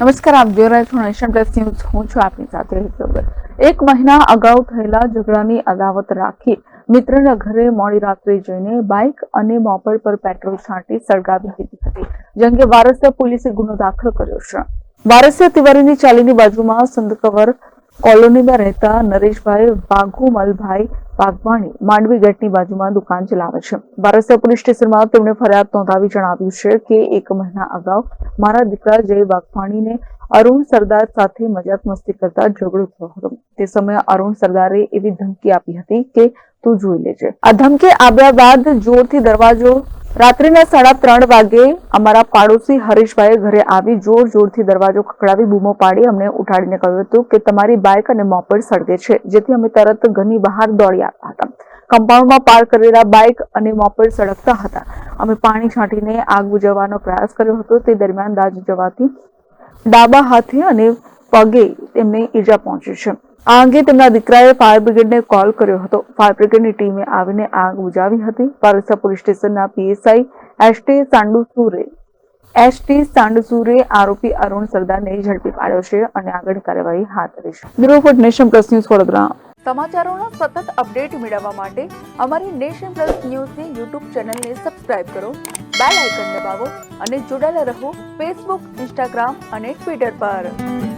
નમસ્કાર, આપ જોઈ રહ્યા છો નેશન પ્લસ ન્યૂઝ. હું છું આપની સાથે હેતલ. એક મહિના અગાઉ થયેલા ઝઘડાની અદાવત રાખી મિત્રના ઘરે મોડી રાત્રે જઈને બાઇક અને મોપડ પર પેટ્રોલ છાંટી સળગાવી દીધી હતી. જે અંગે વારસિયા પોલીસે ગુનો દાખલ કર્યો છે. વારસિયા તિવારીની ચાલીની બાજુમાં સંતકવર કોલોનીમાં રહેતા નરેશભાઈ વાઘુમલભાઈ વાઘવાણી માંડવી ગેટની બાજુમાં દુકાન ચલાવે છે. વારસિયા પોલીસ સ્ટેશનમાં તેમણે ફરિયાદ નોંધાવી જણાવ્યું છે કે એક મહિના અગાઉ મારા દીકરા જય વાઘવાણીને અરુણ સરદાર સાથે મજાક મસ્તી કરતા ઝઘડો થયો હતો. તે સમયે અરુણ સરદારે એવી ધમકી આપી હતી કે તું જોઈ લેજે. આ ધમકી આવ્યા બાદ જોરથી દરવાજો રાત્રિના સાડા ત્રણ વાગે અમારા પાડોશી હરીશભાઈએ ઘરે આવી જોર જોરથી દરવાજો ખખડાવી બૂમો પાડી અમને ઉઠાડીને કહ્યું હતું કે તમારી બાઇક અને મોપેડ સળગે છે, જેથી અમે તરત ઘરની બહાર દોડી આવ્યા હતા. કમ્પાઉન્ડમાં પાર્ક કરેલા બાઇક અને મોપેડ સળગતા હતા. અમે પાણી છાંટીને આગ બુઝાવવાનો પ્રયાસ કર્યો હતો. તે દરમિયાન દાજ જવાથી ડાબા હાથે અને પગે તેમને ઈજા પહોંચી છે. આ અંગે તેમના દીકરાએ ફાયર બ્રિગેડને કોલ કર્યો હતો. ફાયર બ્રિગેડની ટીમે આવીને આગ બુજાવી હતી. પારસા પોલીસ સ્ટેશનના PSI ST Sandusure ST Sandsure આરોપી અરુણ સરદારને ઝડપી પાડ્યો છે અને આગળ કાર્યવાહી હાથ ધરી છે. Bureau report nation plus news Vadodara. સમાચારોના સતત અપડેટ મેળવવા માટે અમારી નેશન પ્લસ ન્યૂઝની યુટ્યુબ ચેનલને સબસ્ક્રાઇબ કરો, બેલ આઇકન દબાવો અને જોડાયેલા રહો ફેસબુક, ઇન્સ્ટાગ્રામ અને ટ્વિટર પર.